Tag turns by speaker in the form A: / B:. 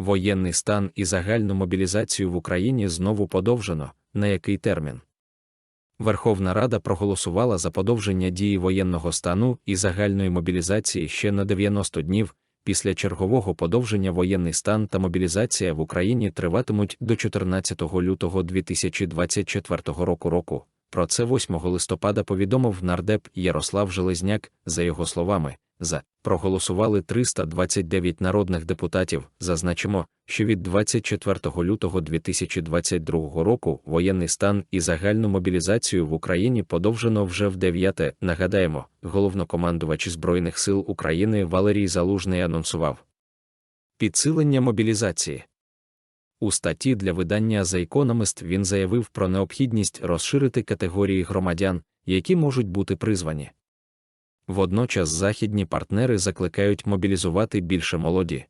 A: Воєнний стан і загальну мобілізацію в Україні знову подовжено. На який термін? Верховна Рада проголосувала за подовження дії воєнного стану і загальної мобілізації ще на 90 днів. Після чергового подовження воєнний стан та мобілізація в Україні триватимуть до 14 лютого 2024 року року. Про це 8 листопада повідомив нардеп Ярослав Железняк, за його словами, за проголосували 329 народних депутатів. Зазначимо, що від 24 лютого 2022 року воєнний стан і загальну мобілізацію в Україні подовжено вже в дев'яте. Нагадаємо, головнокомандувач Збройних сил України Валерій Залужний анонсував підсилення мобілізації. У статті для видання The Economist він заявив про необхідність розширити категорії громадян, які можуть бути призвані. Водночас західні партнери закликають мобілізувати більше молоді,